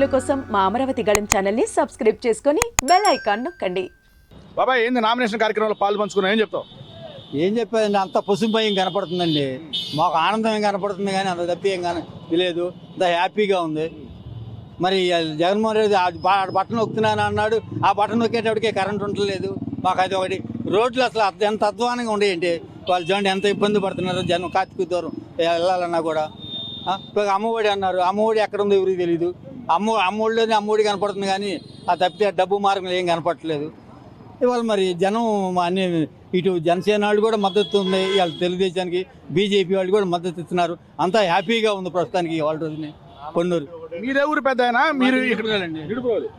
వీడియోల కోసం మా అమరావతి గళం ఛానల్ని సబ్స్క్రైబ్ చేసుకొని బెల్ ఐకాన్ నొక్కండి. బాబాయ్ ఏంది నామినేషన్ కార్యక్రమంలో పాలు పంచుకున్నావు? ఏం చెప్తావు? ఏం చెప్పేదండి అంత పసుభయం కనపడుతుందండి. మాకు ఆనందం ఏం కనపడుతుంది కానీ అంత తప్పి ఏం కానీ లేదు అంత హ్యాపీగా ఉంది. మరి జగన్మోహన్ రెడ్డి ఆ బ- బటన్ నొక్కుతున్నాను అన్నాడు. ఆ బటన్ నొక్కేటప్పటికే కరెంట్ ఉండలేదు మాకు అది ఒకటి. రోడ్లు అసలు అద్ద- ఎంత అధ్వానంగా ఉండేయండి వాళ్ళు చూడండి ఎంత ఇబ్బంది పడుతున్నారు. జనం కాతికి దూరం వెళ్ళాలన్నా కూడా. అమ్మఒడి అన్నారు. అమ్మఒడి ఎక్కడ ఉందో ఎవరికి తెలియదు అమ్మ అమ్మఒడిలోనే అమ్మఒడి కనపడుతుంది కానీ ఆ తప్పితే డబ్బు మార్గం ఏం కనపడట్లేదు. ఇవాళ మరి జనం అన్ని ఇటు జనసేన వాళ్ళు కూడా మద్దతు ఉంది ఇవాళ తెలుగుదేశానికి బీజేపీ వాళ్ళు కూడా మద్దతు ఇస్తున్నారు. అంతా హ్యాపీగా ఉంది ప్రస్తుతానికి ఇవాళ రోజునే. పొన్నూరు. మీదే ఊరు పెద్ద మీరు.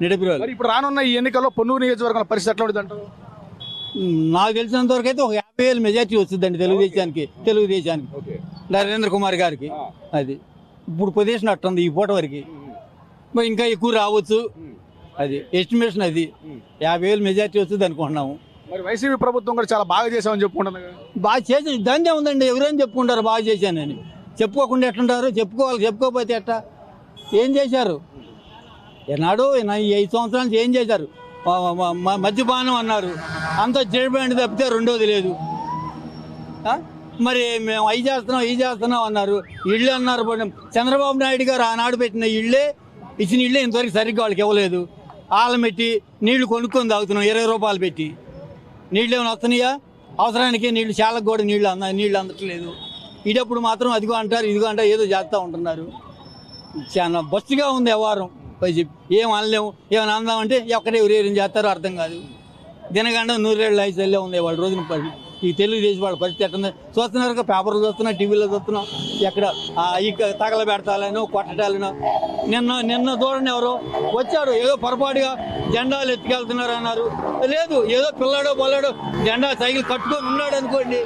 నిడుపురోలు. మరి ఇప్పుడు రానున్న ఈ ఎన్నికల్లో పొన్నూరు నియోజకవర్గం పరిస్థితి ఎట్లా ఉంటుంది నాకు తెలిసినంత వరకు అయితే ఒక యాభై వేలు మెజార్టీ వస్తుందండి తెలుగుదేశానికి తెలుగుదేశానికి. నరేంద్ర కుమార్ గారికి. అది. ఇప్పుడు పొజిషన్ అట్టుంది ఈ పూట వరకు. మరి ఇంకా ఎక్కువ రావచ్చు. అది ఎస్టిమేషన్ అది. యాభై వేలు మెజార్టీ వస్తుంది అనుకుంటున్నాము. మరి వైసీపీ ప్రభుత్వం కూడా చాలా బాగా చేసామని చెప్పుకుంటుంది కదా. బాగా చేసి దాన్నే ఉందండి. ఎవరైనా చెప్పుకుంటారు బాగా చేశానని చెప్పుకోకుండా ఎట్లుంటారు? చెప్పుకోవాలి. చెప్పుకోకపోతే ఎట్టా? ఏం చేశారు? ఈ ఐదు సంవత్సరాల నుంచి ఏం చేశారు? మద్యపానం అన్నారు. అంత చెడిపోయింది తప్పితే రెండోది లేదు? మరి మేము అవి చేస్తున్నాం ఇవి చేస్తున్నాం అన్నారు. ఇళ్ళు అన్నారు. చంద్రబాబు నాయుడు గారు ఆనాడు పెట్టిన ఇళ్ళే ఇచ్చిన ఇళ్ళే ఇంతవరకు సరిగ్గా వాళ్ళకి ఇవ్వలేదు. ఆలం పెట్టి నీళ్ళు కొనుక్కొని తాగుతున్నాం ఇరవై రూపాయలు పెట్టి. నీళ్ళు ఏమైనా వస్తున్నాయా? అవసరానికి నీళ్ళు చాలకు కూడా నీళ్ళు అంద నీళ్ళు అందట్లేదు. ఇటప్పుడు మాత్రం అదిగో అంటారు ఇదిగో అంటారు ఏదో చేస్తూ ఉంటున్నారు. చాలా బస్సుగా ఉంది వ్యవహారం. వైసీపీ ఏం అనలేము ఏమైనా అందామంటే ఎక్కడే ఉరేరం చేస్తారో అర్థం కాదు. దినగండం నూరేళ్ళు ఐదు ఉంది వాళ్ళ రోజున పడి ఈ తెలుగుదేశం వాళ్ళ పరిస్థితి ఎట్టుంది? చూస్తున్నారు పేపర్లు చూస్తున్నా టీవీలో చూస్తున్నాం ఎక్కడ ఈ తగల కొట్టడాలనో నిన్న నిన్న చూడండి ఎవరో వచ్చారు. ఏదో పొరపాటుగా జెండాలు ఎత్తుకెళ్తున్నారు అన్నారు లేదు ఏదో పిల్లాడో పొల్లాడో జెండా సైకిల్ కట్టుకొని ఉన్నాడు అనుకోండి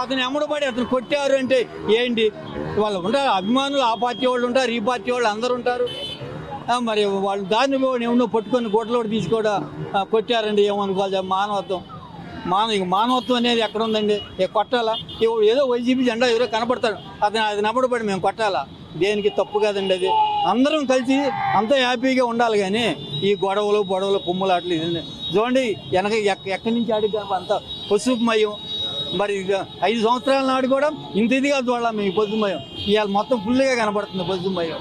అతను ఎమ్మడబడి అతను కొట్టారు అంటే ఏంటి? వాళ్ళు ఉంటారు అభిమానులు ఆ పార్టీ వాళ్ళు ఉంటారు ఈ పార్టీ వాళ్ళు అందరు ఉంటారు. మరి వాళ్ళు దాన్ని ఏమన్నా పట్టుకొని గొడ్లోడు తీసుకోడా కొట్టారండి. ఏమనుకోవాలి మానవత్వం. మానవ ఇక మానవత్వం అనేది ఎక్కడ ఉందండి? ఇక కొట్టాలా? ఇవ్వ- ఏదో వైసీపీ జెండా ఎవరో కనపడతాడు అతను అది నమ్మడపడి మేము కొట్టాలా? దేనికి తప్పు కాదండి అది. అందరం కలిసి అంతా హ్యాపీగా ఉండాలి కానీ ఈ గొడవలు గొడవలు కుమ్ములాటలు ఇది చూడండి వెనక ఎక్క- ఎక్కడి నుంచి ఆడి అంత పసుపుమయం మరి ఐదు సంవత్సరాల నాడు కూడా ఇంత ఇదిగా చూడాలి మేము ఈ పసుపుమయం ఇవాళ మొత్తం ఫుల్గా కనబడుతుంది పసుపుమయం